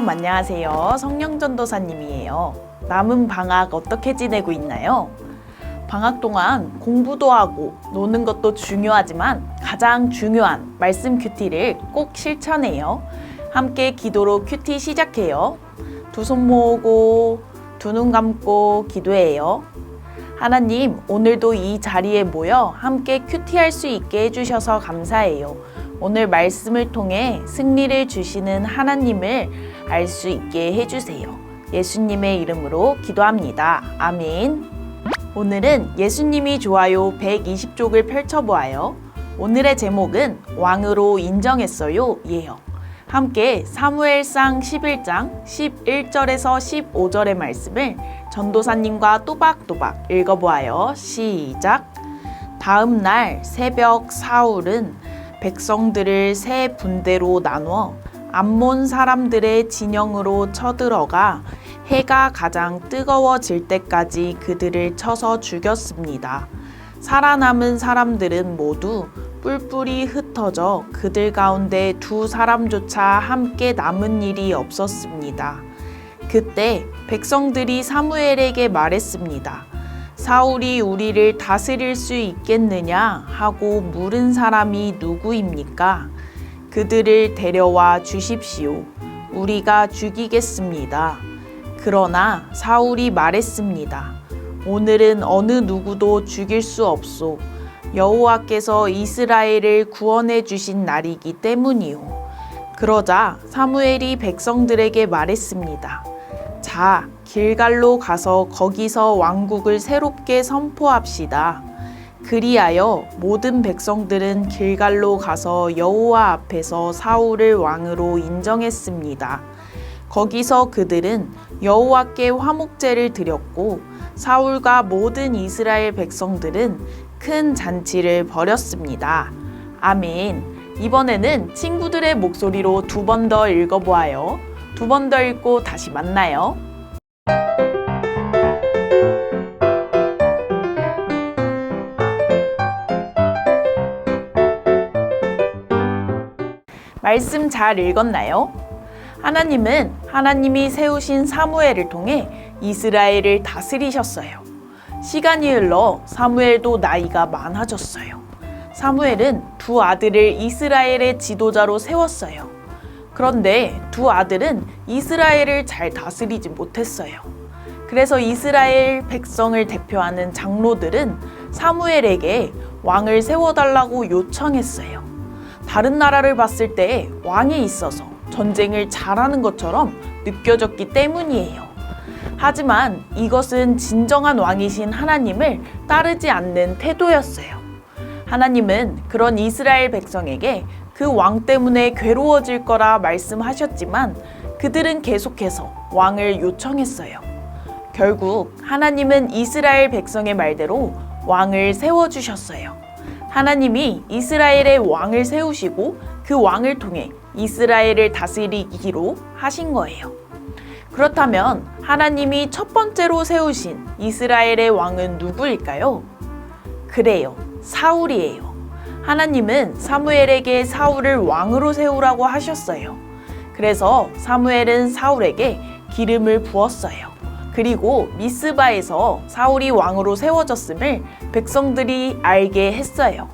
샬롬 안녕하세요. 성령전도사님이에요. 남은 방학 어떻게 지내고 있나요? 방학 동안 공부도 하고 노는 것도 중요하지만 가장 중요한 말씀 큐티를 꼭 실천해요. 함께 기도로 큐티 시작해요. 두 손 모으고 두 눈 감고 기도해요. 하나님, 오늘도 이 자리에 모여 함께 큐티할 수 있게 해주셔서 감사해요. 오늘 말씀을 통해 승리를 주시는 하나님을 알 수 있게 해주세요. 예수님의 이름으로 기도합니다. 아멘. 오늘은 예수님이 좋아요 120쪽을 펼쳐보아요. 오늘의 제목은 왕으로 인정했어요. 예요. 함께 사무엘상 11장 11절에서 15절의 말씀을 전도사님과 또박또박 읽어보아요. 시작. 다음 날 새벽 사울은 백성들을 세 분대로 나누어 암몬 사람들의 진영으로 쳐들어가 해가 가장 뜨거워질 때까지 그들을 쳐서 죽였습니다. 살아남은 사람들은 모두 뿔뿔이 흩어져 그들 가운데 두 사람조차 함께 남은 일이 없었습니다. 그때 백성들이 사무엘에게 말했습니다. 사울이 우리를 다스릴 수 있겠느냐 하고 물은 사람이 누구입니까? 그들을 데려와 주십시오. 우리가 죽이겠습니다. 그러나 사울이 말했습니다. 오늘은 어느 누구도 죽일 수 없소. 여호와께서 이스라엘을 구원해 주신 날이기 때문이요. 그러자 사무엘이 백성들에게 말했습니다. 자, 길갈로 가서 거기서 왕국을 새롭게 선포합시다. 그리하여 모든 백성들은 길갈로 가서 여호와 앞에서 사울을 왕으로 인정했습니다. 거기서 그들은 여호와께 화목제를 드렸고 사울과 모든 이스라엘 백성들은 큰 잔치를 벌였습니다. 아멘. 이번에는 친구들의 목소리로 두 번 더 읽어보아요. 두 번 더 읽고 다시 만나요. 말씀 잘 읽었나요? 하나님은 하나님이 세우신 사무엘을 통해 이스라엘을 다스리셨어요. 시간이 흘러 사무엘도 나이가 많아졌어요. 사무엘은 두 아들을 이스라엘의 지도자로 세웠어요. 그런데 두 아들은 이스라엘을 잘 다스리지 못했어요. 그래서 이스라엘 백성을 대표하는 장로들은 사무엘에게 왕을 세워달라고 요청했어요. 다른 나라를 봤을 때 왕이 있어서 전쟁을 잘하는 것처럼 느껴졌기 때문이에요. 하지만 이것은 진정한 왕이신 하나님을 따르지 않는 태도였어요. 하나님은 그런 이스라엘 백성에게 그 왕 때문에 괴로워질 거라 말씀하셨지만 그들은 계속해서 왕을 요청했어요. 결국 하나님은 이스라엘 백성의 말대로 왕을 세워주셨어요. 하나님이 이스라엘의 왕을 세우시고 그 왕을 통해 이스라엘을 다스리기로 하신 거예요. 그렇다면 하나님이 첫 번째로 세우신 이스라엘의 왕은 누구일까요? 그래요. 사울이에요. 하나님은 사무엘에게 사울을 왕으로 세우라고 하셨어요. 그래서 사무엘은 사울에게 기름을 부었어요. 그리고 미스바에서 사울이 왕으로 세워졌음을 백성들이 알게 했어요.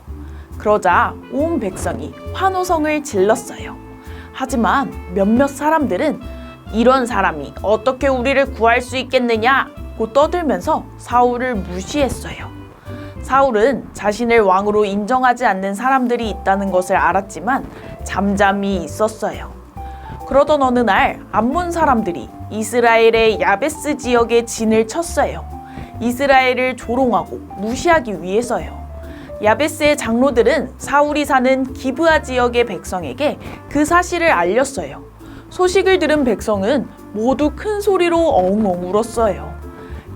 그러자 온 백성이 환호성을 질렀어요. 하지만 몇몇 사람들은 이런 사람이 어떻게 우리를 구할 수 있겠느냐고 떠들면서 사울을 무시했어요. 사울은 자신을 왕으로 인정하지 않는 사람들이 있다는 것을 알았지만 잠잠히 있었어요. 그러던 어느 날 암몬 사람들이 이스라엘의 야베스 지역에 진을 쳤어요. 이스라엘을 조롱하고 무시하기 위해서요. 야베스의 장로들은 사울이 사는 기브아 지역의 백성에게 그 사실을 알렸어요. 소식을 들은 백성은 모두 큰 소리로 엉엉 울었어요.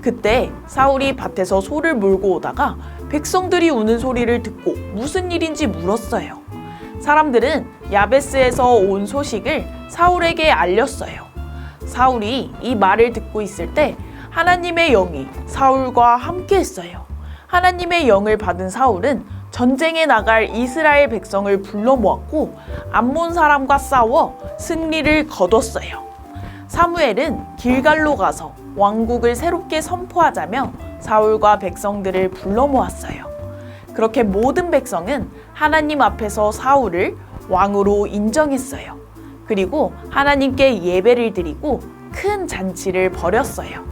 그때 사울이 밭에서 소를 몰고 오다가 백성들이 우는 소리를 듣고 무슨 일인지 물었어요. 사람들은 야베스에서 온 소식을 사울에게 알렸어요. 사울이 이 말을 듣고 있을 때 하나님의 영이 사울과 함께 했어요. 하나님의 영을 받은 사울은 전쟁에 나갈 이스라엘 백성을 불러 모았고 암몬 사람과 싸워 승리를 거뒀어요. 사무엘은 길갈로 가서 왕국을 새롭게 선포하자며 사울과 백성들을 불러 모았어요. 그렇게 모든 백성은 하나님 앞에서 사울을 왕으로 인정했어요. 그리고 하나님께 예배를 드리고 큰 잔치를 벌였어요.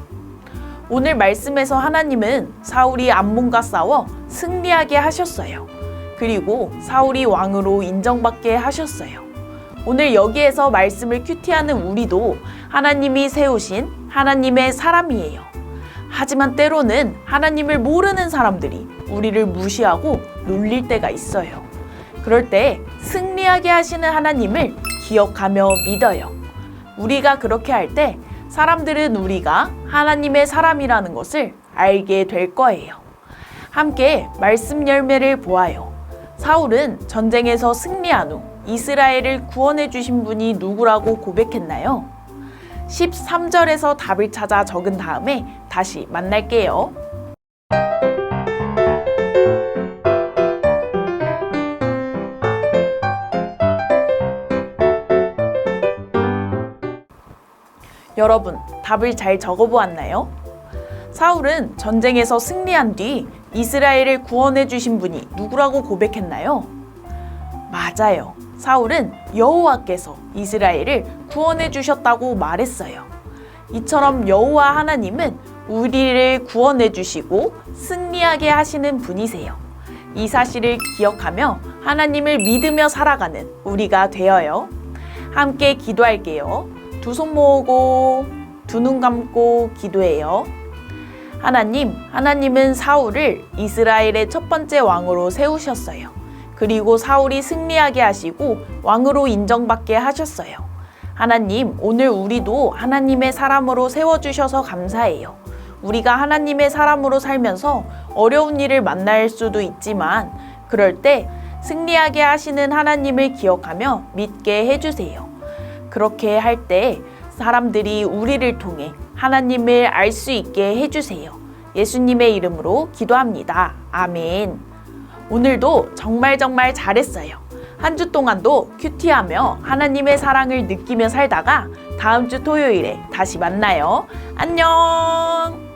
오늘 말씀에서 하나님은 사울이 암몬과 싸워 승리하게 하셨어요. 그리고 사울이 왕으로 인정받게 하셨어요. 오늘 여기에서 말씀을 큐티하는 우리도 하나님이 세우신 하나님의 사람이에요. 하지만 때로는 하나님을 모르는 사람들이 우리를 무시하고 놀릴 때가 있어요. 그럴 때 승리하게 하시는 하나님을 기억하며 믿어요. 우리가 그렇게 할 때 사람들은 우리가 하나님의 사람이라는 것을 알게 될 거예요. 함께 말씀 열매를 보아요. 사울은 전쟁에서 승리한 후 이스라엘을 구원해 주신 분이 누구라고 고백했나요? 13절에서 답을 찾아 적은 다음에 다시 만날게요. 여러분, 답을 잘 적어보았나요? 사울은 전쟁에서 승리한 뒤 이스라엘을 구원해 주신 분이 누구라고 고백했나요? 맞아요. 사울은 여호와께서 이스라엘을 구원해 주셨다고 말했어요. 이처럼 여호와 하나님은 우리를 구원해 주시고 승리하게 하시는 분이세요. 이 사실을 기억하며 하나님을 믿으며 살아가는 우리가 되어요. 함께 기도할게요. 두 손 모으고 두 눈 감고 기도해요. 하나님, 하나님은 사울을 이스라엘의 첫 번째 왕으로 세우셨어요. 그리고 사울이 승리하게 하시고 왕으로 인정받게 하셨어요. 하나님, 오늘 우리도 하나님의 사람으로 세워주셔서 감사해요. 우리가 하나님의 사람으로 살면서 어려운 일을 만날 수도 있지만, 그럴 때 승리하게 하시는 하나님을 기억하며 믿게 해주세요. 그렇게 할 때 사람들이 우리를 통해 하나님을 알 수 있게 해주세요. 예수님의 이름으로 기도합니다. 아멘. 오늘도 정말 정말 잘했어요. 한 주 동안도 큐티하며 하나님의 사랑을 느끼며 살다가 다음 주 토요일에 다시 만나요. 안녕!